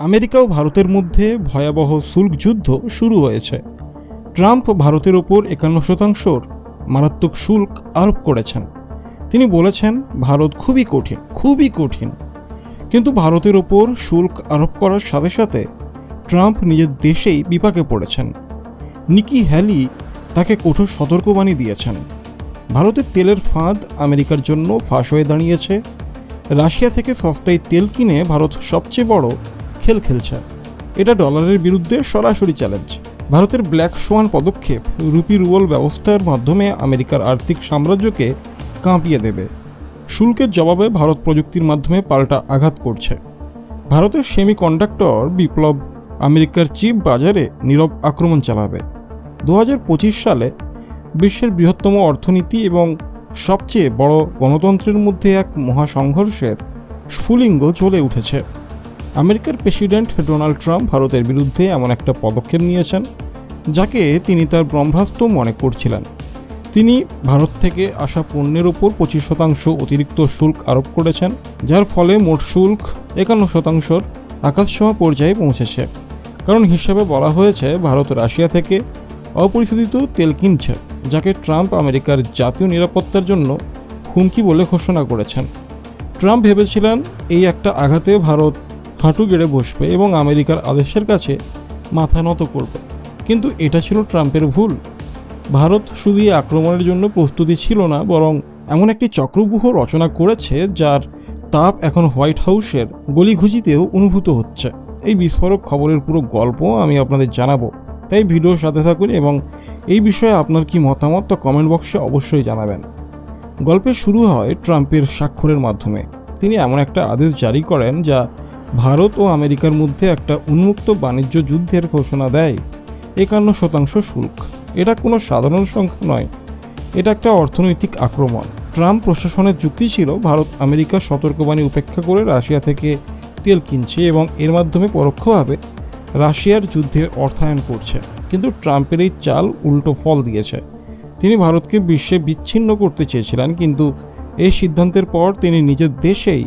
America ও ভারতের মধ্যে ভয়াবহ শুল্ক যুদ্ধ শুরু হয়েছে। ট্রাম্প ভারতের ওপর একান্ন শতাংশর মারাত্মক শুল্ক আরোপ করেছেন। তিনি বলেছেন, ভারত খুবই কঠিন খুবই কঠিন। কিন্তু ভারতের ওপর শুল্ক আরোপ করার সাথে সাথে ট্রাম্প নিজের দেশেই বিপাকে পড়েছেন। নিকি হ্যালি তাকে কঠোর সতর্কবাণী দিয়েছেন। ভারতের তেলের ফাঁদ আমেরিকার জন্য ফাঁস হয়ে দাঁড়িয়েছে। রাশিয়া থেকে সস্তায় তেল কিনে ভারত সবচেয়ে বড় খেল খেলছে। এটা ডলারের বিরুদ্ধে সরাসরি চ্যালেঞ্জ। ভারতের ব্ল্যাক সোয়ান পদক্ষেপ রুপি রুবল ব্যবস্থার মাধ্যমে আমেরিকার আর্থিক সাম্রাজ্যকে কাঁপিয়ে দেবে। শুল্কের জবাবে ভারত প্রযুক্তির মাধ্যমে পাল্টা আঘাত করছে। ভারতের সেমি কন্ডাক্টর বিপ্লব আমেরিকার চিপ বাজারে নীরব আক্রমণ চালাবে। দু হাজার পঁচিশ সালে বিশ্বের বৃহত্তম অর্থনীতি এবং সবচেয়ে বড় গণতন্ত্রের মধ্যে এক মহাসংঘর্ষের স্ফুলিঙ্গ চলে উঠেছে। আমেরিকার প্রেসিডেন্ট ডোনাল্ড ট্রাম্প ভারতের বিরুদ্ধে এমন একটা পদক্ষেপ নিয়েছেন, যাকে তিনি তার ব্রহ্মাস্ত্র মনে করছিলেন। তিনি ভারত থেকে আসা পণ্যের ওপর পঁচিশ শতাংশ অতিরিক্ত শুল্ক আরোপ করেছেন, যার ফলে মোট শুল্ক একান্ন শতাংশর আকাশছোঁয়া পর্যায়ে পৌঁছেছে। কারণ হিসাবে বলা হয়েছে, ভারত রাশিয়া থেকে অপরিশোধিত তেল কিনছে, যাকে ট্রাম্প আমেরিকার জাতীয় নিরাপত্তার জন্য হুমকি বলে ঘোষণা করেছেন। ট্রাম্প ভেবেছিলেন, এই একটা আঘাতে ভারত হাঁটু গেড়ে বসবে এবং আমেরিকার আদেশের কাছে মাথা নত করবে। কিন্তু এটা ছিল ট্রাম্পের ভুল। ভারত শুধু এই আক্রমণের জন্য প্রস্তুতি ছিল না, বরং এমন একটি চক্রব্যূহ রচনা করেছে যার তাপ এখন হোয়াইট হাউসের গলিঘুজিতেও অনুভূত হচ্ছে। এই বিস্ফোরক খবরের পুরো গল্প আমি আপনাদের জানাব। তাই ভিডিওর সাথে থাকুন এবং এই বিষয়ে আপনার কি মতামত তা কমেন্ট বক্সে অবশ্যই জানাবেন। গল্পের শুরু হয় ট্রাম্পের স্বাক্ষরের মাধ্যমে। তিনি এমন একটা আদেশ জারি করেন যা ভারত ও আমেরিকার মধ্যে একটা উন্মুক্ত বাণিজ্য যুদ্ধের ঘোষণা দেয় একান্ন শতাংশ শুল্ক। এটা কোনো সাধারণ সংখ্যা নয়। এটা একটা অর্থনৈতিক আক্রমণ। ট্রাম্প প্রশাসনের যুক্তি ছিল, ভারত আমেরিকার সতর্কবাণী উপেক্ষা করে রাশিয়া থেকে তেল কিনছে এবং এর মাধ্যমে পরোক্ষভাবে রাশিয়ার যুদ্ধে অর্থায়ন করছে। কিন্তু ট্রাম্পের এই চাল উল্টো ফল দিয়েছে। তিনি ভারতকে বিশ্বে বিচ্ছিন্ন করতে চেয়েছিলেন, কিন্তু এই সিদ্ধান্তের পর তিনি নিজের দেশেই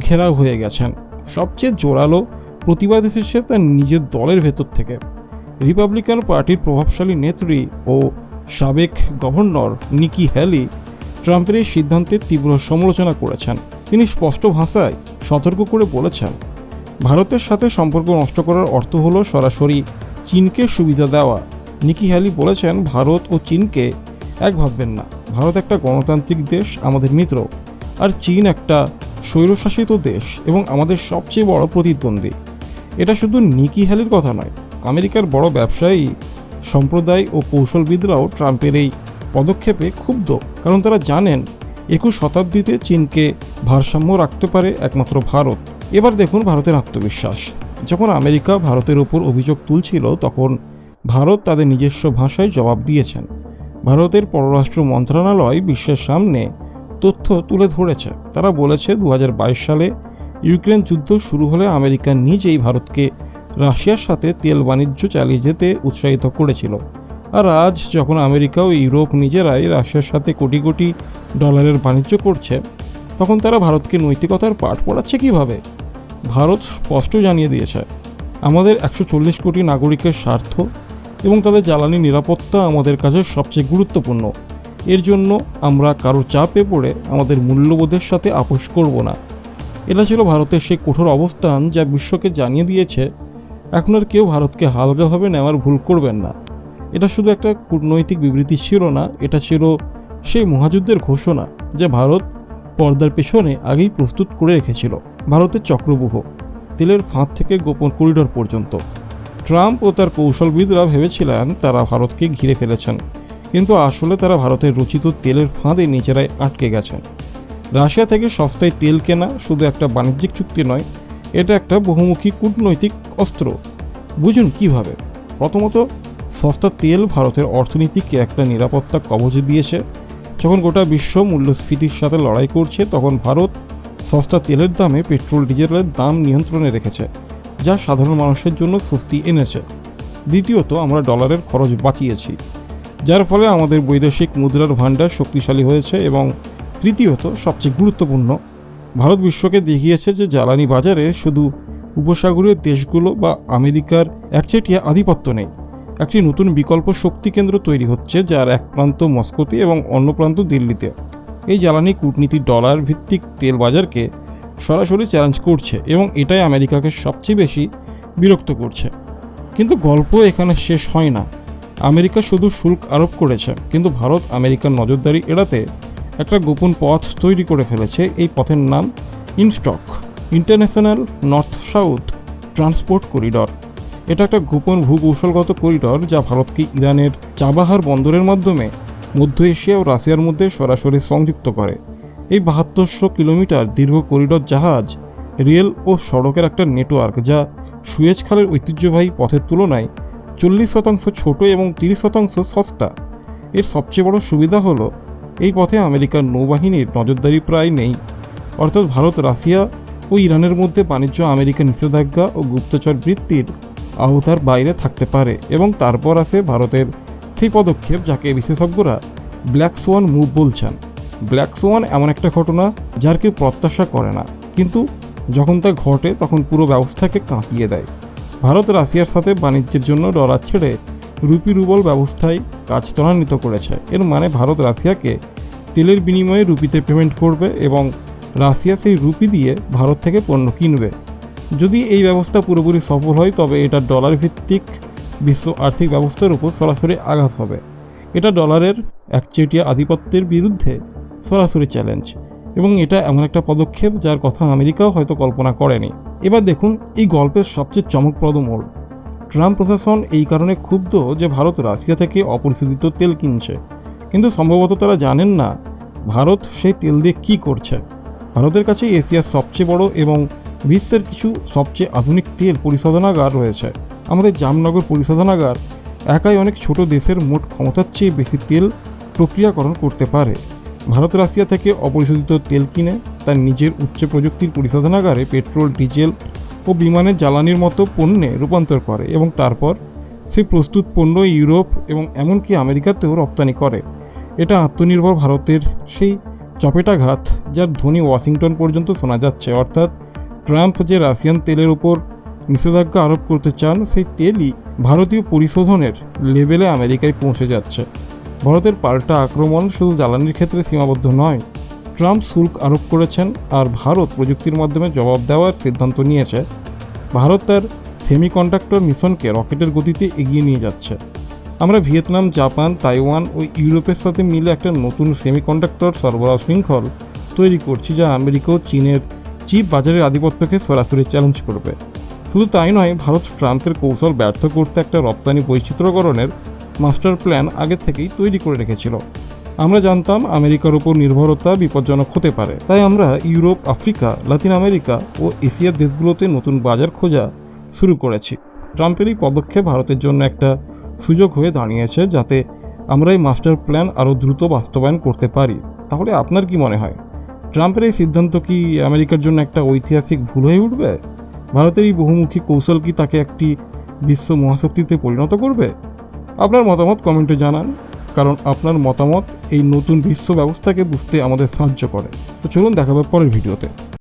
ঘেরাও হয়ে গেছেন। সবচেয়ে জোরালো প্রতিবাদ এসেছে তার নিজের দলের ভেতর থেকে। রিপাবলিকান পার্টির প্রভাবশালী নেত্রী ও সাবেক গভর্নর নিকি হ্যালি ট্রাম্পের এই সিদ্ধান্তের তীব্র সমালোচনা করেছেন। তিনি স্পষ্ট ভাষায় সতর্ক করে বলেছেন, ভারতের সাথে সম্পর্ক নষ্ট করার অর্থ হল সরাসরি চীনকে সুবিধা দেওয়া। নিকি হ্যালি বলেছেন, ভারত ও চীনকে এক ভাববেন না। ভারত একটা গণতান্ত্রিক দেশ, আমাদের মিত্র। আর চীন একটা স্বৈরশাসিত দেশ এবং আমাদের সবচেয়ে বড় প্রতিদ্বন্দ্বী। এটা শুধু নিকি হ্যালির কথা নয়, আমেরিকার বড় ব্যবসায়ী, সম্প্রদায় ও কৌশলবিদরাও ট্রাম্পের এই পদক্ষেপে ক্ষুব্ধ, কারণ তারা জানেন একুশ শতাব্দীতে চীনকে ভারসাম্য রাখতে পারে একমাত্র ভারত। এবার দেখুন ভারতের আত্মবিশ্বাস। যখন আমেরিকা ভারতের ওপর অভিযোগ তুলছিল, তখন ভারত তাদের নিজস্ব ভাষায় জবাব দিয়েছেন। ভারতের পররাষ্ট্র মন্ত্রণালয় বিশ্বের সামনে তথ্য তুলে ধরেছে। তারা বলেছে দু হাজার বাইশ সালে ইউক্রেন যুদ্ধ শুরু হলে আমেরিকা নিজেই ভারতকে রাশিয়ার সাথে তেল বাণিজ্য চালিয়ে যেতে উৎসাহিত করেছিল। আর আজ যখন আমেরিকা ও ইউরোপ নিজেরাই রাশিয়ার সাথে কোটি কোটি ডলারের বাণিজ্য করছে, তখন তারা ভারতকে নৈতিকতার পাঠ পড়াচ্ছে কীভাবে? ভারত স্পষ্ট জানিয়ে দিয়েছে, আমাদের একশো চল্লিশ কোটি নাগরিকের স্বার্থ এবং তাদের জ্বালানি নিরাপত্তা আমাদের কাছে সবচেয়ে গুরুত্বপূর্ণ। এর জন্য আমরা কারও চাপে পড়ে আমাদের মূল্যবোধের সাথে আপোষ করব না। এটা ছিল ভারতের সেই কঠোর অবস্থান যা বিশ্বকে জানিয়ে দিয়েছে, এখন আর কেউ ভারতকে হালকাভাবে নেওয়ার ভুল করবেন না। এটা শুধু একটা কূটনৈতিক বিবৃতি ছিল না, এটা ছিল সেই মহাযুদ্ধের ঘোষণা যা ভারত পর্দার পেছনে আগেই প্রস্তুত করে রেখেছিল। ভারতের চক্রবুহ, তেলের ফাঁদ থেকে গোপন করিডোর পর্যন্ত। ট্রাম্প ও তার কৌশলবিদরা ভেবেছিলেন তারা ভারতকে ঘিরে ফেলেছেন। কিন্তু আসলে তারা ভারতের রচিত তেলের ফাঁদে নিজেরাই আটকে গেছেন। রাশিয়া থেকে সস্তায় তেল কেনা শুধু একটা বাণিজ্যিক চুক্তি নয়, এটা একটা বহুমুখী কূটনৈতিক অস্ত্র। বুঝুন কীভাবে? প্রথমত, সস্তা তেল ভারতের অর্থনীতিকে একটা নিরাপত্তা কবচে দিয়েছে। যখন গোটা বিশ্ব মূল্যস্ফীতির সাথে লড়াই করছে, তখন ভারত সস্তা তেলের দামে পেট্রোল, ডিজেলের দাম নিয়ন্ত্রণে রেখেছে, যা সাধারণ মানুষের জন্য স্বস্তি এনেছে। দ্বিতীয়ত, আমরা ডলারের খরচ বাঁচিয়েছি। যার ফলে আমাদের বৈদেশিক মুদ্রার ভাণ্ডার শক্তিশালী হয়েছে এবং তৃতীয়ত, সবচেয়ে গুরুত্বপূর্ণ, ভারত বিশ্বকে দেখিয়েছে যে জ্বালানি বাজারে শুধু উপসাগরীয় দেশগুলো বা আমেরিকার একচেটিয়া আধিপত্য নেই। একটি নতুন বিকল্প শক্তি কেন্দ্র তৈরি হচ্ছে যার এক প্রান্ত মস্কোতে এবং অন্য প্রান্ত দিল্লিতে। এই জ্বালানি কূটনীতি ডলার ভিত্তিক তেল বাজারকে সরাসরি চ্যালেঞ্জ করছে এবং এটাই আমেরিকাকে সবচেয়ে বেশি বিরক্ত করছে। কিন্তু গল্প এখানে শেষ হয় না। আমেরিকা শুধু শুল্ক আরোপ করেছে, কিন্তু ভারত আমেরিকার নজরদারি এড়াতে একটা গোপন পথ তৈরি করে ফেলেছে। এই পথের নাম in stock, international north south transport corridor. এটা একটা গোপন ভূকৌশলগত করিডর যা ভারতকে ইরানের চাবাহার বন্দরের মাধ্যমে মধ্য এশিয়া ও রাশিয়ার মধ্যে সরাসরি সংযুক্ত করে। এই বাহাত্তরশো কিলোমিটার দীর্ঘ করিডর জাহাজ, রেল ও সড়কের একটা নেটওয়ার্ক যা সুয়েজ খালের ঐতিহ্যবাহী পথের তুলনায় চল্লিশ শতাংশ ছোট এবং তিরিশ শতাংশ সস্তা। এর সবচেয়ে বড় সুবিধা হলো, এই পথে আমেরিকার নৌবাহিনীর নজরদারি প্রায় নেই। অর্থাৎ ভারত, রাশিয়া ও ইরানের মধ্যে বাণিজ্য আমেরিকার নিষেধাজ্ঞা ও গুপ্তচর বৃত্তির আওতার বাইরে থাকতে পারে এবং তারপর আসে ভারতের সেই পদক্ষেপ যাকে বিশেষজ্ঞরা ব্ল্যাক সোয়ান মুভ বলছেন। ব্ল্যাক সোয়ান এমন একটা ঘটনা যার কেউ প্রত্যাশা করে না, কিন্তু যখন তা ঘটে তখন পুরো ব্যবস্থাকে কাঁপিয়ে দেয়। ভারত রাশিয়ার সাথে বাণিজ্যের জন্য ডলার ছেড়ে রুপি রুবল ব্যবস্থায় কাজ ত্বরান্বিত করেছে। এর মানে ভারত রাশিয়াকে তেলের বিনিময়ে রুপিতে পেমেন্ট করবে এবং রাশিয়া সেই রুপি দিয়ে ভারত থেকে পণ্য কিনবে। যদি এই ব্যবস্থা পুরোপুরি সফল হয়, তবে এটা ডলার ভিত্তিক বিশ্ব আর্থিক ব্যবস্থার উপর সরাসরি আঘাত হবে। এটা ডলারের একচেটিয়া আধিপত্যের বিরুদ্ধে সরাসরি চ্যালেঞ্জ এবং এটা এমন একটা পদক্ষেপ যার কথা আমেরিকাও হয়তো কল্পনা করেনি। এবার দেখুন এই গল্পের সবচেয়ে চমকপ্রদ মোড়। ট্রাম্প প্রশাসন এই কারণে ক্ষুব্ধ যে ভারত রাশিয়া থেকে অপরিশোধিত তেল কিনছে। কিন্তু সম্ভবত তারা জানেন না ভারত সেই তেল দিয়ে কী করছে। ভারতের কাছে এশিয়ার সবচেয়ে বড় এবং বিশ্বের কিছু সবচেয়ে আধুনিক তেল পরিশোধনাগার রয়েছে। আমাদের জামনগর পরিশোধনাগার একাই অনেক ছোট দেশের মোট ক্ষমতার চেয়ে বেশি তেল প্রক্রিয়াকরণ করতে পারে। ভারত রাশিয়া থেকে অপরিশোধিত তেল কিনে তার নিজের উচ্চ প্রযুক্তির পরিশোধনাগারে পেট্রোল, ডিজেল ও বিমানের জ্বালানির মতো পণ্যে রূপান্তর করে এবং তারপর সে প্রস্তুত পণ্য ইউরোপ এবং এমনকি আমেরিকাতেও রপ্তানি করে। এটা আত্মনির্ভর ভারতের সেই চপেটাঘাত যার ধ্বনি ওয়াশিংটন পর্যন্ত শোনা যাচ্ছে। অর্থাৎ ট্রাম্প যে রাশিয়ান তেলের উপর নিষেধাজ্ঞা আরোপ করতে চান, সেই তেলই ভারতীয় পরিশোধনের লেভেলে আমেরিকায় পৌঁছে যাচ্ছে। ভারতের পাল্টা আক্রমণ শুধু জ্বালানির ক্ষেত্রে সীমাবদ্ধ নয় ট্রাম্প শুল্ক আরোপ করেছেন আর ভারত প্রযুক্তির মাধ্যমে জবাব দেওয়ার সিদ্ধান্ত নিয়েছে। ভারত তার সেমিকন্ডাক্টর মিশনকে রকেটের গতিতে এগিয়ে নিয়ে যাচ্ছে। আমরা ভিয়েতনাম, জাপান, তাইওয়ান ও ইউরোপের সাথে মিলে একটা নতুন সেমিকন্ডাক্টর সরবরাহ শৃঙ্খল তৈরি করছি যা আমেরিকা ও চীনের চিপ বাজারের আধিপত্যকে সরাসরি চ্যালেঞ্জ করবে। শুধু তাই নয়, ভারত ট্রাম্পের কৌশল ব্যর্থ করতে একটা রপ্তানি বৈচিত্র্যকরণের মাস্টার প্ল্যান আগে থেকেই তৈরি করে রেখেছিল। আমরা জানতাম আমেরিকার উপর নির্ভরতা বিপজ্জনক হতে পারে। তাই আমরা ইউরোপ, আফ্রিকা, লাতিন আমেরিকা ও এশিয়ার দেশগুলোতে নতুন বাজার খোঁজা শুরু করেছি। ট্রাম্পের এই পদক্ষেপ ভারতের জন্য একটা সুযোগ হয়ে দাঁড়িয়েছে যাতে আমরা এই মাস্টার প্ল্যান আরও দ্রুত বাস্তবায়ন করতে পারি। তাহলে আপনার কি মনে হয়? ট্রাম্পের এই সিদ্ধান্ত কি আমেরিকার জন্য একটা ঐতিহাসিক ভুল হয়ে উঠবে? ভারতের এই বহুমুখী কৌশল কি তাকে একটি বিশ্ব মহাশক্তিতে পরিণত করবে? আপনার মতামত কমেন্টে জানান। কারণ আপনার মতামত এই নতুন বিশ্ব ব্যবস্থাকে বুঝতে আমাদের সাহায্য করে। তো চলুন দেখাবে পরের ভিডিওতে।